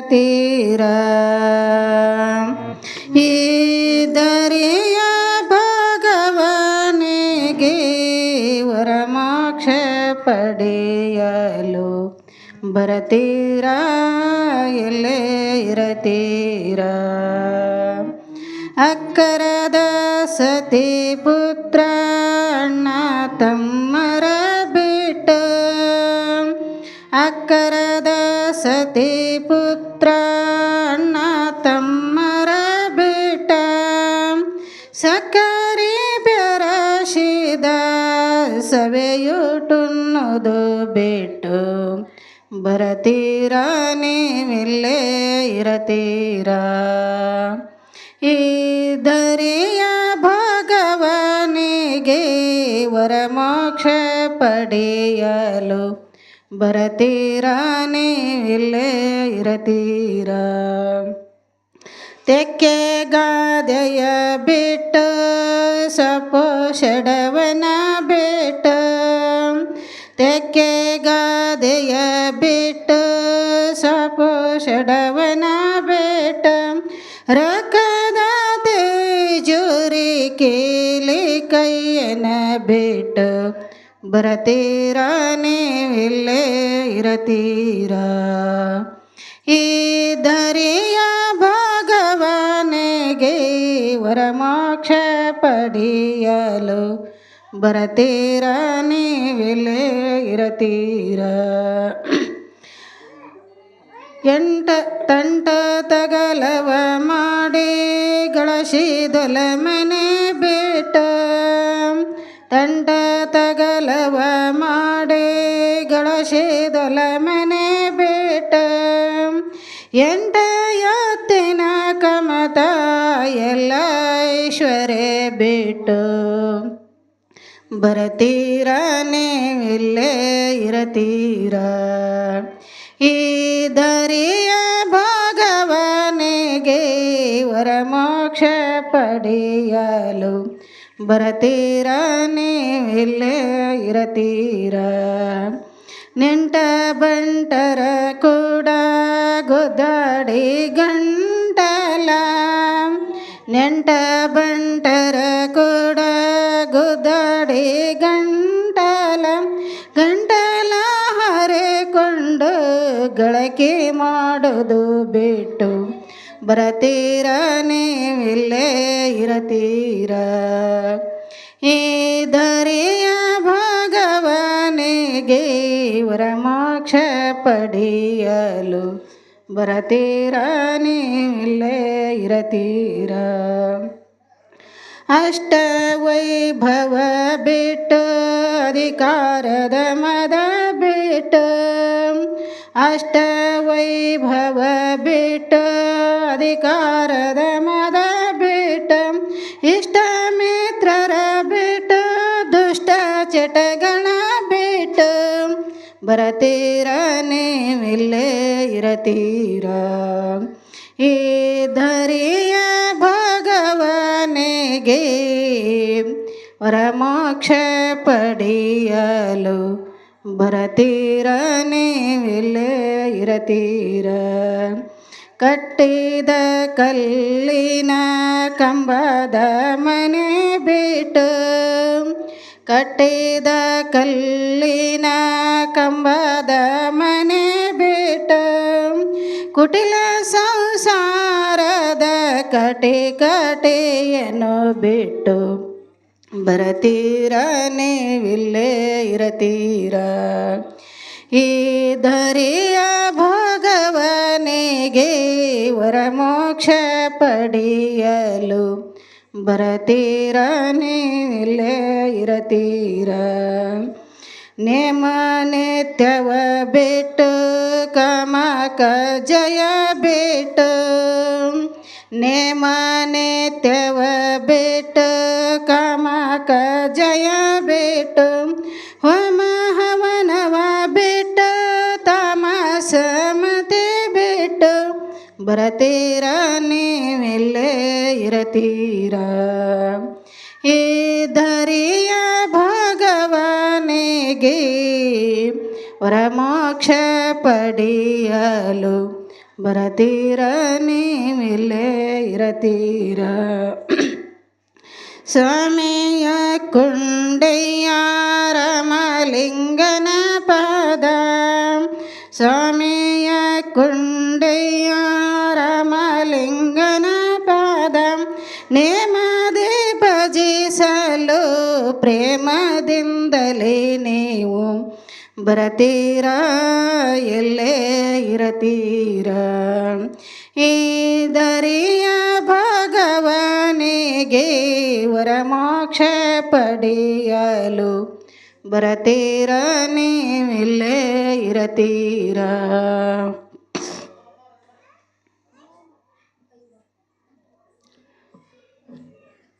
ತೀರ. ಈ ದರಿಯ ಭಗವನಿಗೆ ವರಮೋಕ್ಷ ಪಡೆಯಲು ಬರತೀರ? ಎಲ್ಲೇ ಇರತೀರ? ಅಕ್ಕರದ ಸತಿ ಪುತ್ರ ಅಣ್ಣ ತಮ್ಮರ ಬಿಟ್ಟ. ಅಕ್ಕರದ ಸತಿ ಪುತ್ರ ಅಣ್ಣ ತಮ್ಮರ ಬಿಟ್ಟ ಸಕ್ಕರೆ ಬೆರಸಿದ ಸವೆಯುಟುನ್ನೋದು ಬಿಟ್ಟು ಬರತೀರ ನೀವಿಲ್ಲೇ ಇರತೀರ? ಈ ದರಿಯ ಭಗವನಿಗೆ ವರಮೋಕ್ಷ ಪಡೆಯಲು ಬರತೀರ ನೀವಿಲ್ಲೇ ಇರತೀರ? ತೆಕ್ಕೆ ಗಾದೆಯ ಬಿಟ್ಟು, ಸಪೋ ಷಡವನ ಬಿಟ್ಟು. ತೆಕ್ಕೆ ಗಾದೆಯ ಬಿಟ್ಟು, ಸಪೋ ಷಡವನ ಬಿಟ್ಟು. ರಕದ ತೇಜುರಿ ಕೇಲಿ ಕೈಯನ ಬಿಟ್ಟು. ಬರತೀರ ನೀವಿಲ್ಲೇ ಇರತೀರ? ಈ ದರಿಯ ಭಗವನಿಗೆ ವರಮೋಕ್ಷ ಪಡೆಯಲು ಬರತೀರ ನೀವಿಲ್ಲೇ ಇರತೀರ? ಎಂಟ ತಂಟ ತಗಲವ ಮಾಡಿ ಗಳಸಿದೊಲ ಮನೆ ಬೇಟ ತಂಟ ತಗಲವ ಮಾಡೇ ಗಳಶೇದೊಲ ಮನೆ ಬೇಟ. ಎಂಟ ಯಾತಿನ ಕಮತ ಎಲ್ಲ ಐಶ್ವರ್ಯ ಬಿಟ್ಟು ಬರತೀರ ನೀವಿಲ್ಲೇ ಇರತೀರ. ಈ ದರಿಯ ಭಗವನಿಗೆ ವರಮೋಕ್ಷ ಪಡೆಯಲು ಬರತೀರ ನೀವಿಲ್ಲೇ ಇರತೀರ? ನೆಂಟ ಬಂಟರ ಕೂಡ ಗುದ್ದಾಡಿ ಗಂಟಲ. ನೆಂಟ ಬಂಟರ ಕೂಡ ಗುದ್ದಾಡಿ ಗಂಟಲ. ಗಂಟಲ ಹರಿಕೊಂಡು ಗಳಕೆ ಮಾಡೋದು ಬಿಟ್ಟು ಬರತೀರ ನೀವಿಲ್ಲೇ ಇರತೀರ? ಈ ದರಿಯ ಭಗವನಿಗೆ ವರಮೋಕ್ಷ ಪಡೆಯಲು ಬರತೀರ ನೀವಿಲ್ಲೇ ಇರತೀರ? ಅಷ್ಟ ವೈಭವ ಬಿಟ್ಟು, ಅಧಿಕಾರದ ಮದ ಬಿಟ್ಟು, ಅಷ್ಟ ವೈಭವ ಬಿಟ್ಟು ಅಧಿಕಾರದ ಮದ ಬಿಟ್ಟು ಇಷ್ಟ ಮಿತ್ರರ ಬಿಟ್ಟು ದುಷ್ಟ ಚಟಗಳ ಬಿಟ್ಟು ಬರತೀರ ನೀವಿಲ್ಲೇ ಇರತೀರ. ಈ ಧರಿಯ ಭಗವನಿಗೆ ವರಮೋಕ್ಷ ಪಡೆಯಲು ಬರತೀರ ನೀವಿಲ್ಲೇ ಇರತೀರ. ಕಟ್ಟಿದ ಕಲ್ಲಿನ ಕಂಬದ ಮನೆ ಬಿಟ್ಟು ಕಟ್ಟಿದ ಕಲ್ಲಿನ ಕಂಬದ ಮನೆ ಬಿಟ್ಟು ಕುಟಿಲ ಸಂಸಾರದ ಕಟೆ ಕಟೆಯನ್ನು ಬಿಟ್ಟು ಬರತೀರ ನೀವಿಲ್ಲೇ ಇರತೀರ ಈ ಧರಿಯ ಭಗವನಿಗೆ ವರಮೋಕ್ಷ ಪಡೆಯಲು ಬರತೀರ? ನೀಲೇ ಇರತೀರ? ನೇಮ ನಿತ್ಯವ ಬಿಟ್ಟು ಕಮಕ ಜಯ ಬಿಟ್ಟು ನೇಮ ನಿತ್ಯವ ಬಿಟ್ಟು ಕಮಕ ಬರತೀರ ನೀವಿಲ್ಲೇ ಇರತೀರ ಈ ಧರಿಯ ಭಗವನಿಗೆ ವರಮೋಕ್ಷ ಪಡೆಯಲು ಬರತೀರ ನೀವಿಲ್ಲೇ ಇರತೀರ ಸ್ವಾಮಿಯ ಕುಂಡಯ್ಯ ಪದ ನೇಮದಿ ಭಜಿಸಲು ಪ್ರೇಮದಿಂದಲೇ ನೀವು ಬರತೀರ? ಎಲ್ಲೇ ಇರತೀರ? ಈ ದರಿಯ ಭಗವನಿಗೆ ವರಮೋಕ್ಷ ಪಡೆಯಲು ಬರತೀರ? ನೀವಿಲ್ಲೇ ಇರತೀರ?